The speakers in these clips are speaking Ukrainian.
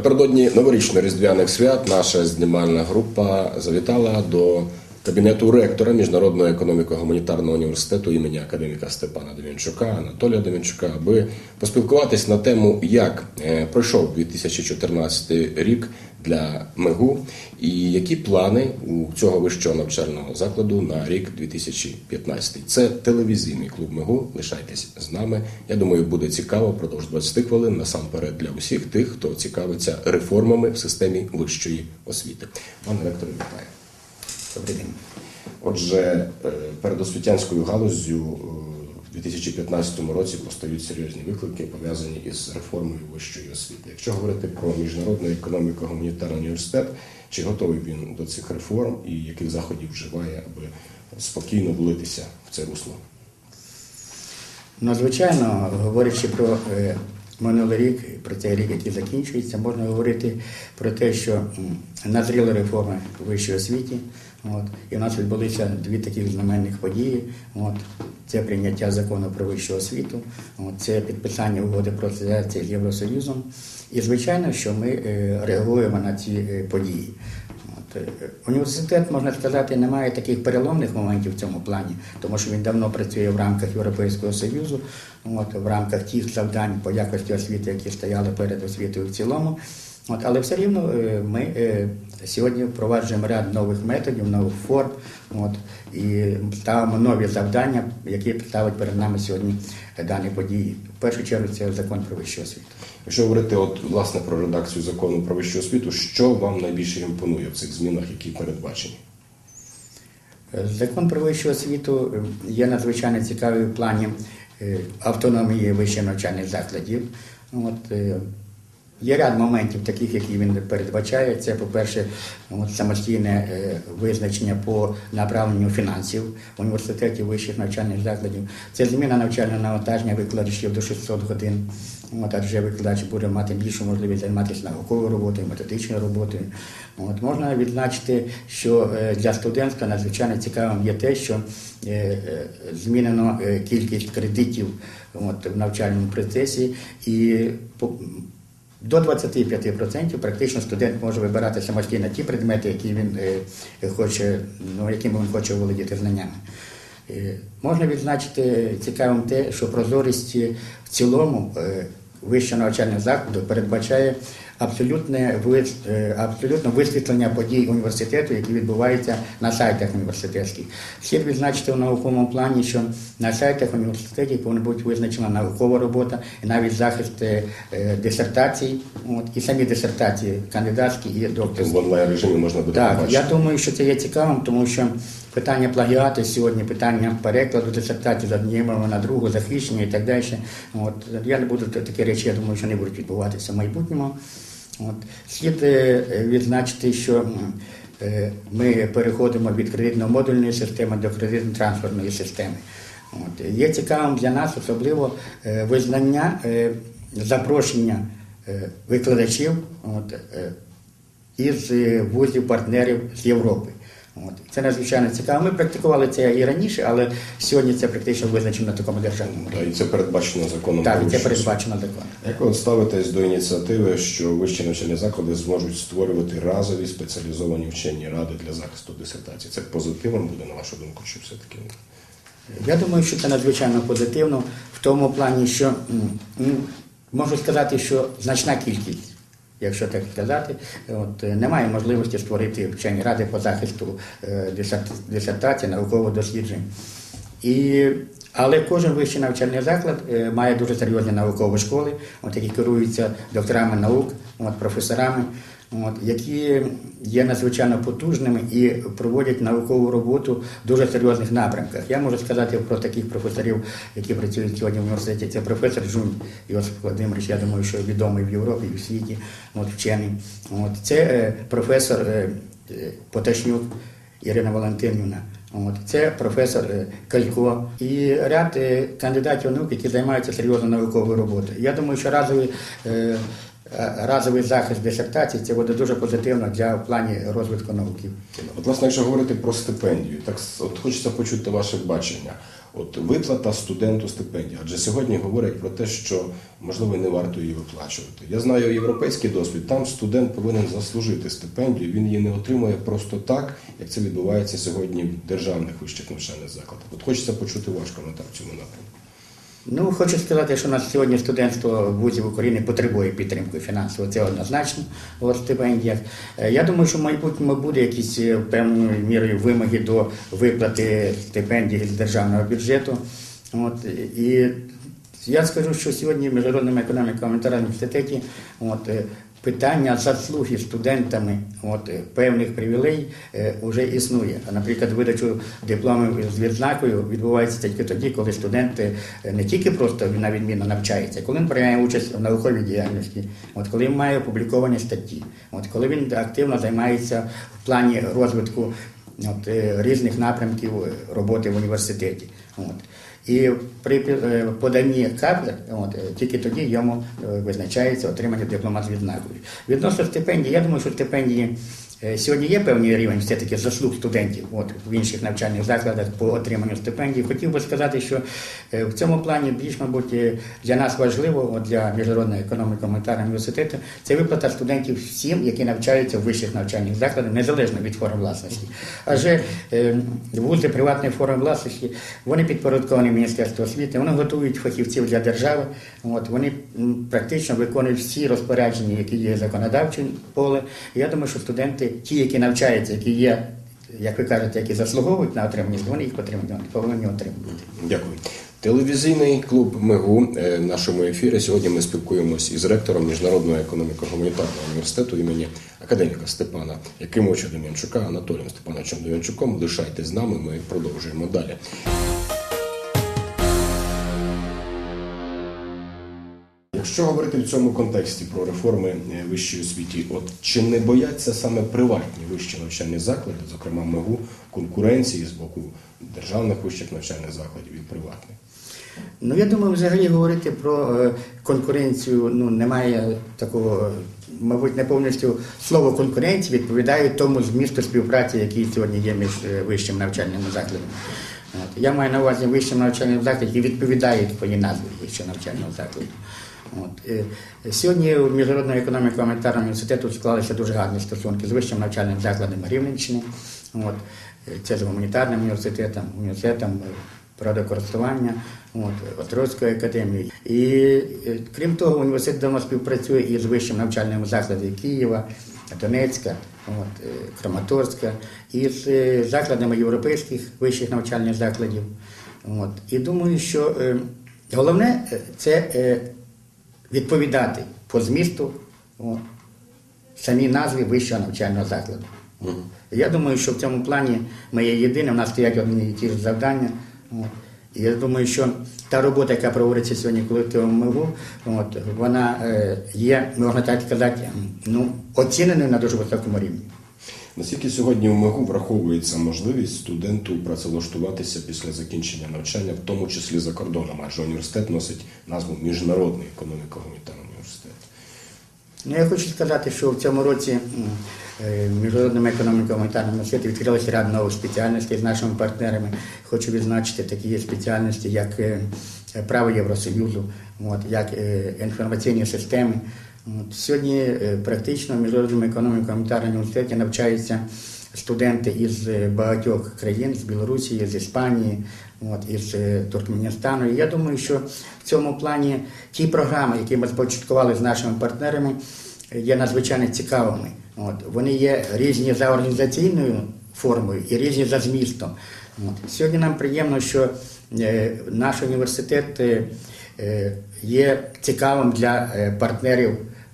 Напередодні новорічно-різдвяних свят наша знімальна група завітала до кабінету ректора Міжнародного економіко-гуманітарного університету імені академіка Степана Демінчука, Анатолія Демінчука, аби поспілкуватись на тему, як е, пройшов 2014 рік для МЕГУ і які плани у цього вищого навчального закладу на рік 2015. Це телевізійний клуб МЕГУ. Лишайтесь з нами. Я думаю, буде цікаво продовж 20 хвилин насамперед для усіх тих, хто цікавиться реформами в системі вищої освіти. Пане ректор, вітаю. Добрий день. Отже, е, перед освітянською галуззю е, в 2015 році постають серйозні виклики, пов'язані із реформою вищої освіти. Якщо говорити про міжнародний економіко-гуманітарний університет, чи готовий він до цих реформ і яких заходів вживає, аби спокійно влитися в це русло? Ну, звичайно, говорячи про е, минулий рік, про цей рік, який закінчується, можна говорити про те, що м, назріли реформи у вищій освіті. От, і в нас відбулися дві такі знаменних події. От, це прийняття закону про вищу освіту, от, це підписання угоди про асоціацію з Євросоюзом. І звичайно, що ми е, реагуємо на ці е, події. От, е, Університет, можна сказати, не має таких переломних моментів в цьому плані, тому що він давно працює в рамках Європейського Союзу, от, в рамках тих завдань по якості освіти, які стояли перед освітою в цілому. От, але все рівно е, ми е, сьогодні впроваджуємо ряд нових методів, нових форм от, і ставимо нові завдання, які ставить перед нами сьогодні е, дані події. В першу чергу це закон про вищу освіту. Якщо говорити от власне про редакцію закону про вищу освіту, що вам найбільше імпонує в цих змінах, які передбачені? Закон про вищу освіту е, є надзвичайно цікавий в плані е, автономії вищих навчальних закладів. От, е, Є ряд моментів, таких, які він передбачає. Це, по-перше, самостійне е, визначення по направленню фінансів університетів вищих навчальних закладів. Це зміна навчального навантаження викладачів до 600 годин. От, адже викладач буде мати більшу можливість займатися науковою роботою, методичною роботою. От, можна відзначити, що е, для студентства надзвичайно цікавим є те, що е, змінено кількість кредитів от, в навчальному процесі і по- до 25% практично студент може вибирати самостійно ті предмети, які він е, хоче, ну, якими він хоче володіти знаннями. Е, Можна відзначити цікавим те, що прозорість в цілому е, вищого навчального закладу передбачає абсолютне, е, абсолютно висвітлення подій університету, які відбуваються на сайтах університетських. Слід відзначити в науковому плані, що на сайтах університетів повинна бути визначена наукова робота і навіть захист е, е, дисертацій, от, і самі дисертації кандидатські і докторські. В онлайн режимі можна буде Так, побачити. я думаю, що це є цікавим, тому що питання плагіату сьогодні, питання перекладу дисертації з однієї мови на другу, захищення і так далі. От, я не буду такі речі, я думаю, що не будуть відбуватися в майбутньому. От. Слід е, відзначити, що е, ми переходимо від кредитно-модульної системи до кредитно-трансферної системи. От. Є цікавим для нас особливо е, визнання запрошення викладачів от, із вузів партнерів з Європи. От. Це надзвичайно цікаво. Ми практикували це і раніше, але сьогодні це практично визначено на такому державному Та, рівні. і це передбачено законом Так, і це передбачено законом. Як ви ставитесь до ініціативи, що вищі навчальні заклади зможуть створювати разові спеціалізовані вчені ради для захисту дисертацій? Це позитивом буде, на вашу думку, чи все-таки ні? Я думаю, що це надзвичайно позитивно в тому плані, що можу сказати, що значна кількість, якщо так сказати, от, е, немає можливості створити вчені ради по захисту е, дисерт- дисертації, наукових досліджень. І, але кожен вищий навчальний заклад е, має дуже серйозні наукові школи, от, які керуються докторами наук, от, професорами, от, які є надзвичайно потужними і проводять наукову роботу в дуже серйозних напрямках. Я можу сказати про таких професорів, які працюють сьогодні в університеті. Це професор Жунь Йосип Володимирович, я думаю, що відомий в Європі і в світі, от, вчений. От, це е, професор е, Поташнюк Ірина Валентинівна. От, це професор е, Калько і ряд кандидатів наук, які займаються серйозною науковою роботою. Я думаю, що разовий, е, разовий захист дисертації це буде дуже позитивно для в плані розвитку науки. От, власне, якщо говорити про стипендію, так от хочеться почути ваше бачення. От виплата студенту стипендії. Адже сьогодні говорять про те, що можливо не варто її виплачувати. Я знаю європейський досвід. Там студент повинен заслужити стипендію. Він її не отримує просто так, як це відбувається сьогодні в державних вищих навчальних закладах. От хочеться почути ваш коментар в цьому напрямку. Ну, хочу сказати, що у нас сьогодні студентство вузів України потребує підтримки фінансово, це однозначно у стипендіях. Е, Я думаю, що в майбутньому буде якісь е, певною мірою вимоги до виплати стипендій з державного бюджету. От, і я скажу, що сьогодні в Міжнародному економіко-монетарному університеті от, е, питання заслуги студентами от, е, певних привілей вже існує. А, наприклад, видачу дипломів з відзнакою відбувається тільки тоді, коли студент е, не тільки просто на відміну навчається, коли він приймає участь в науковій діяльності, от, коли він має опубліковані статті, от, коли він активно займається в плані розвитку от, е, різних напрямків е, роботи в університеті. От. І при е, поданні кафедр, от, тільки тоді йому визначається отримання дипломат від відзнакою. Відносно стипендії, я думаю, що стипендії сьогодні є певний рівень все-таки заслуг студентів от, в інших навчальних закладах по отриманню стипендій. Хотів би сказати, що е, в цьому плані більш, мабуть, е, для нас важливо, от, для Міжнародного економіко-монетарного університету, це виплата студентів всім, які навчаються в вищих навчальних закладах, незалежно від форм власності. Адже е, вузи приватної форми власності, вони підпорядковані Міністерству освіти, вони готують фахівців для держави, от, вони практично виконують всі розпорядження, які є законодавчим поле. Я думаю, що студенти, ті, які навчаються, які є, як ви кажете, які заслуговують на отримання, вони їх повинні отримувати. Дякую. Телевізійний клуб МИГУ е, в нашому ефірі. Сьогодні ми спілкуємось із ректором Міжнародного економіко-гуманітарного університету імені академіка Степана Якимовича Дем'янчука Анатолієм Степановичем Дем'янчуком. Лишайтесь з нами, ми продовжуємо далі. Якщо говорити в цьому контексті про реформи е, вищої освіті, от чи не бояться саме приватні вищі навчальні заклади, зокрема МИГУ, конкуренції з боку державних вищих навчальних закладів і приватних? Ну, я думаю, взагалі говорити про е, конкуренцію ну, немає такого, мабуть, не повністю слово конкуренція відповідає тому змісту співпраці, який сьогодні є між е, вищим навчальним закладом. Я маю на увазі вищим навчальним закладом, які відповідають своїй назві вищого навчального закладу. От. е, Сьогодні у Міжнародного економіко-монетарного університету склалися дуже гарні стосунки з вищим навчальним закладом Рівненщини. От. Е, Це з гуманітарним університетом, університетом е, природокористування, от, Острозької академії. І крім того, університет давно співпрацює із вищим навчальним закладом Києва, Донецька, от, Краматорська, і з закладами європейських вищих навчальних закладів. От. І думаю, що головне це відповідати по змісту самі назви вищого навчального закладу. Я думаю, що в цьому плані ми є єдиним, у нас стоять одні і ті ж завдання. От. І я думаю, що та робота, яка проводиться сьогодні колективом МИГУ, от, вона е, є, можна так сказати, ну, оціненою на дуже високому рівні. Наскільки сьогодні в МИГУ враховується можливість студенту працевлаштуватися після закінчення навчання, в тому числі за кордоном, адже університет носить назву Міжнародний економіко-гуманітарний університет. Ну, я хочу сказати, що в цьому році е, Міжнародному економіко-монетарному університеті відкрилося ряд нових спеціальностей з нашими партнерами. Хочу відзначити такі спеціальності, як е, право Євросоюзу, як е, інформаційні системи. Сьогодні е, практично в Міжнародному економіко-монетарному університеті навчаються студенти із е, багатьох країн, з Білорусі, з Іспанії, от, із е, Туркменістану. І я думаю, що в цьому плані ті програми, які ми започаткували з нашими партнерами, є надзвичайно цікавими. От, вони є різні за організаційною формою і різні за змістом. От. Сьогодні нам приємно, що наш університет є цікавим для е, партнерів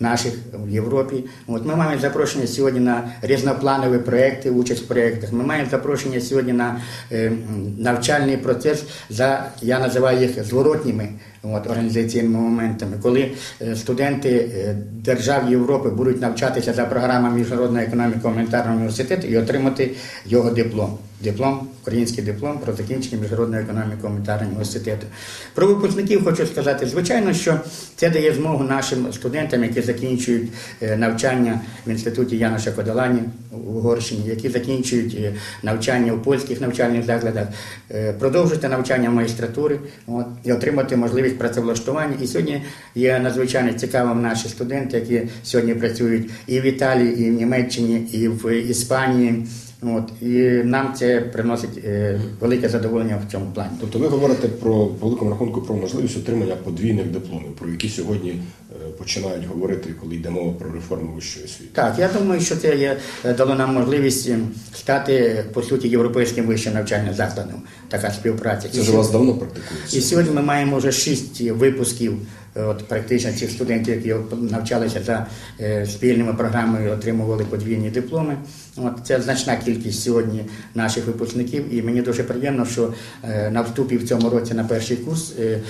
наших в Європі. От ми маємо запрошення сьогодні на різнопланові проекти, участь в проєктах. Ми маємо запрошення сьогодні на е, навчальний процес за я називаю їх зворотніми От, організаційними моментами, коли е, студенти е, держав Європи будуть навчатися за програмою Міжнародного економіко-гуманітарного університету і отримати його диплом. Диплом, український диплом про закінчення Міжнародного економіко-гуманітарного університету. Про випускників хочу сказати, звичайно, що це дає змогу нашим студентам, які закінчують е, навчання в інституті Яноша Кодолані в Угорщині, які закінчують е, навчання в польських навчальних закладах, е, продовжити навчання магістратури от, і отримати можливість працевлаштування. І сьогодні є надзвичайно цікавим наші студенти, які сьогодні працюють і в Італії, і в Німеччині, і в Іспанії. От, і нам це приносить е, велике задоволення в цьому плані. Тобто ви говорите про великому рахунку про можливість отримання подвійних дипломів, про які сьогодні е, починають говорити, коли йде мова про реформу вищої освіти. Так, я думаю, що це є, е, дало нам можливість е, стати по суті європейським вищим навчальним закладом. Така співпраця. Це ж у вас давно практикується. І сьогодні ми маємо вже шість випусків. От практично цих студентів, які навчалися за е, спільними програмами, отримували подвійні дипломи. От це значна кількість сьогодні наших випускників, і мені дуже приємно, що е, на вступі в цьому році на перший курс е,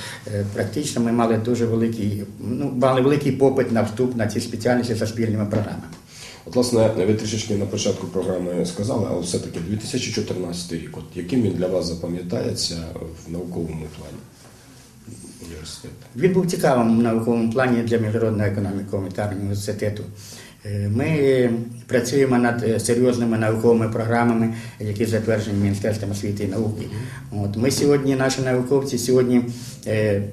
практично ми мали дуже великий, ну мали великий попит на вступ на ці спеціальності за спільними програмами. От, власне, ви трішечки на початку програми сказали, але все-таки 2014 рік, от яким він для вас запам'ятається в науковому плані університету? Він був цікавим в науковому плані для міжнародного економіко-гуманітарного університету. Е, Ми працюємо над е, серйозними науковими програмами, які затверджені Міністерством освіти і науки. От ми сьогодні, наші науковці сьогодні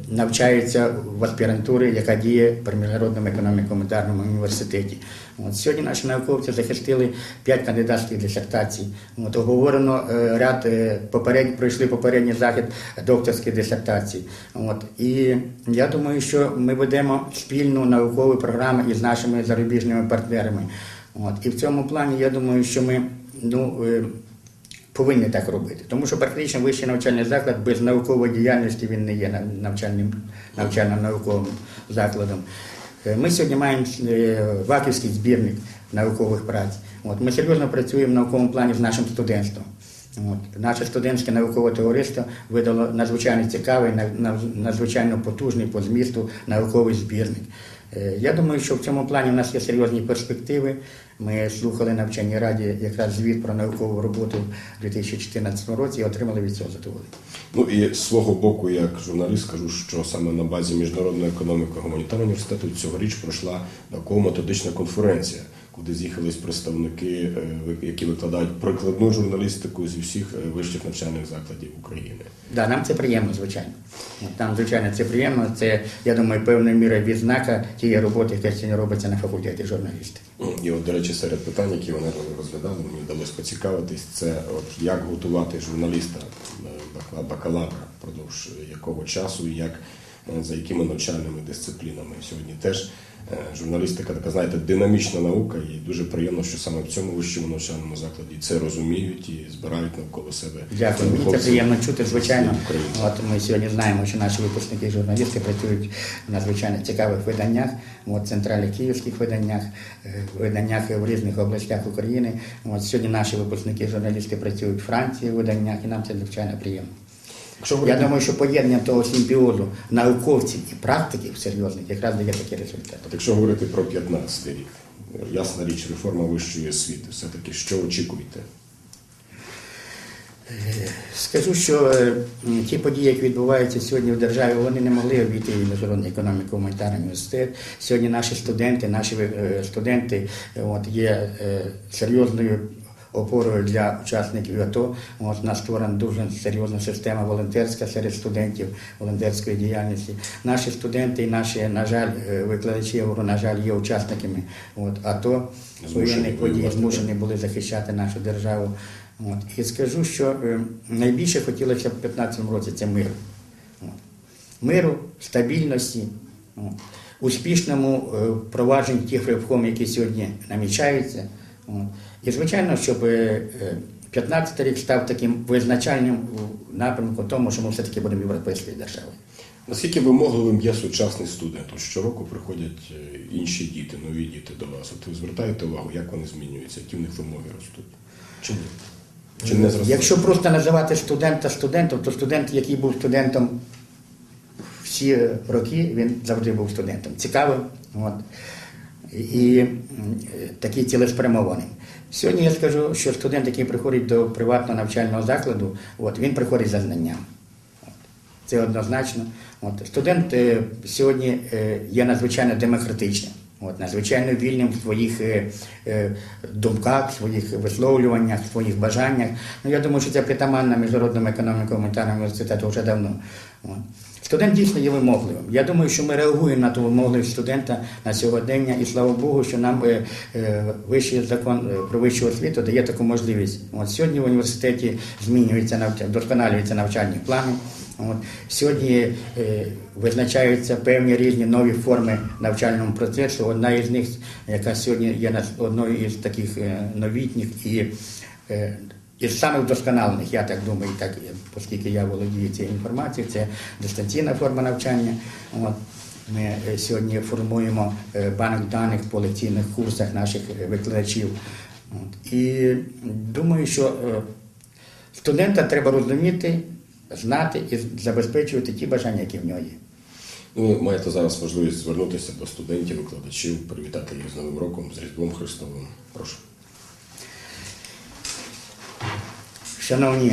навчаються в аспірантурі, яка діє при міжнародному економіко-гуманітарному університеті. От сьогодні наші науковці захистили п'ять кандидатських дисертацій. От оговорено е, ряд е, пройшли попередній захід докторських дисертацій. От і я думаю, що ми ведемо спільну наукову програму із нашими зарубіжними партнерами. От і в цьому плані я думаю, що ми ну. Повинні так робити, тому що практично вищий навчальний заклад без наукової діяльності він не є навчальним навчально-науковим закладом. Е, Ми сьогодні маємо е, ваківський збірник наукових праць. От ми серйозно працюємо в науковому плані з нашим студентством. От наше студентське наукове товариство видало надзвичайно цікавий, надзвичайно потужний по змісту науковий збірник. Е, Я думаю, що в цьому плані в нас є серйозні перспективи. Ми слухали на вченій раді якраз звіт про наукову роботу в 2014 році і отримали від цього задоволення. Ну і з свого боку, як журналіст, скажу, що саме на базі міжнародної економіки гуманітарного університету цьогоріч пройшла науково-методична конференція, куди з'їхались представники, е, які викладають прикладну журналістику зі всіх е, вищих навчальних закладів України. Да, нам це приємно, звичайно. Нам, звичайно, це приємно. Це, я думаю, певною мірою відзнака тієї роботи, яка сьогодні робиться на факультеті журналістики. І от, до речі, серед питань, які вони розглядали, мені вдалося поцікавитись, це от як готувати журналіста е, бакалавра впродовж якого часу і як за якими навчальними дисциплінами. Сьогодні теж е, журналістика така, знаєте, динамічна наука, і дуже приємно, що саме в цьому вищому навчальному закладі це розуміють і збирають навколо себе. Дякую. Мені це приємно чути, звичайно. От ми сьогодні знаємо, що наші випускники журналісти працюють в надзвичайно цікавих виданнях, от централі київських виданнях, е, виданнях в різних областях України. От сьогодні наші випускники журналісти працюють в Франції в виданнях, і нам це звичайно приємно. Я думаю, що поєднання того симбіозу науковців і практиків серйозних якраз дає такий результат. Якщо говорити про 15 рік, ясна річ, реформа вищої освіти, все-таки що очікуєте? Скажу, що е, ті події, які відбуваються сьогодні в державі, вони не могли обійти міжнародний економіко гуманітарний університет. Сьогодні наші студенти, наші е, студенти е, от, є е, серйозною опорою для учасників АТО. От, нас створена дуже серйозна система волонтерська серед студентів волонтерської діяльності. Наші студенти і наші, на жаль, е, викладачі, на жаль, є учасниками от, АТО, воєнних подій, змушені були захищати нашу державу. От. І скажу, що е, найбільше хотілося б в 2015 році це миру. От. Миру, стабільності, от. успішному е, впровадженні тих реформ, які сьогодні намічаються. От. І, звичайно, щоб 15 рік став таким визначальним у напрямку тому, що ми все-таки будемо європейською державою. Наскільки вимогливим є сучасний студент? От щороку приходять е, інші діти, нові діти до вас. От ви звертаєте увагу, як вони змінюються, які в них вимоги ростуть? Чи ні? Чи не зростають? Якщо просто називати студента студентом, то студент, який був студентом всі роки він завжди був студентом. Цікавим от, і такий цілеспрямований. Сьогодні я скажу, що студент, який приходить до приватного навчального закладу, от, він приходить за знанням. Це однозначно. От. Студент е, сьогодні е, є надзвичайно демократичним, от, надзвичайно вільним в своїх е, е, думках, своїх висловлюваннях, своїх бажаннях. Ну, я думаю, що це притаманно Міжнародному економіко-гуманітарному університету вже давно. От. Студент дійсно є вимогливим. Я думаю, що ми реагуємо на ту вимогливість студента на сьогодення, і слава Богу, що нам е, е, вищий закон е, про вищу освіту дає таку можливість. От сьогодні в університеті змінюються навчання, вдосконалюються навчальні плани. От сьогодні е, визначаються певні різні нові форми навчального процесу. Одна із них, яка сьогодні є одною із таких е, новітніх і е, із самих вдосконалених, я так думаю, так, оскільки я володію цією інформацією, це дистанційна форма навчання. От. Ми е, сьогодні формуємо е, банк даних по лекційних курсах наших е, викладачів. І думаю, що студента треба розуміти, знати і забезпечувати ті бажання, які в нього є. Ну, ви маєте зараз можливість звернутися до студентів, викладачів, привітати їх з Новим роком, з Різдвом Христовим. Прошу. Шановні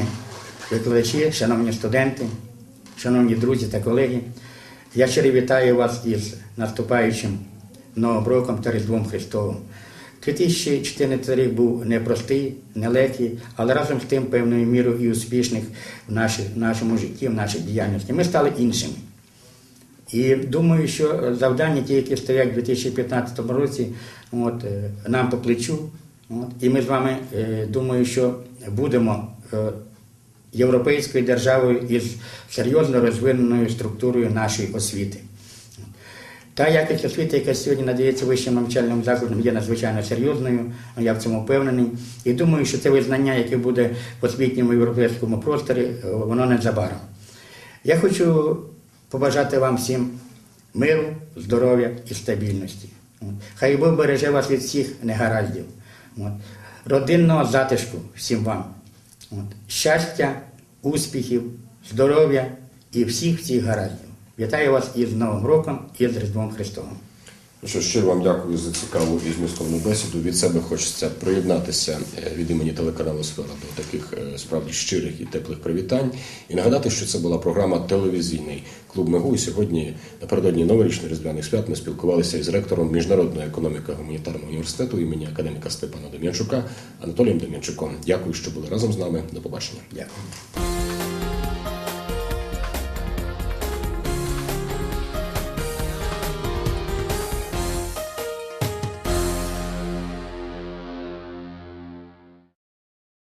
викладачі, шановні студенти, шановні друзі та колеги, я щиро вітаю вас із наступаючим Новим роком та Різдвом Христовим. 2014 рік був непростий, нелегкий, але разом з тим певною мірою і успішних в, нашому житті, в нашій діяльності. Ми стали іншими. І думаю, що завдання, ті, які стоять у 2015 році, от, е, нам по плечу. От, і ми з вами е, думаю, що будемо європейською державою із серйозно розвиненою структурою нашої освіти. Та якість освіти, яка сьогодні надається вищим навчальним закладам, є надзвичайно серйозною, я в цьому впевнений. І думаю, що це визнання, яке буде в освітньому європейському просторі, е, воно незабаром. Я хочу побажати вам всім миру, здоров'я і стабільності. Хай Бог береже вас від всіх негараздів. Родинного затишку всім вам. От. Щастя, успіхів, здоров'я і всіх всіх гараздів. Вітаю вас із Новим роком і з Різдвом Христовим. Ну що, щиро вам дякую за цікаву і змістовну бесіду. Від себе хочеться приєднатися е, від імені телеканалу Сфера до таких е, справді щирих і теплих привітань. І нагадати, що це була програма Телевізійний клуб МЕГУ. І сьогодні, напередодні новорічних різдвяних свят, ми спілкувалися із ректором Міжнародної економіки гуманітарного університету імені академіка Степана Дем'янчука Анатолієм Дем'янчуком. Дякую, що були разом з нами. До побачення. Дякую.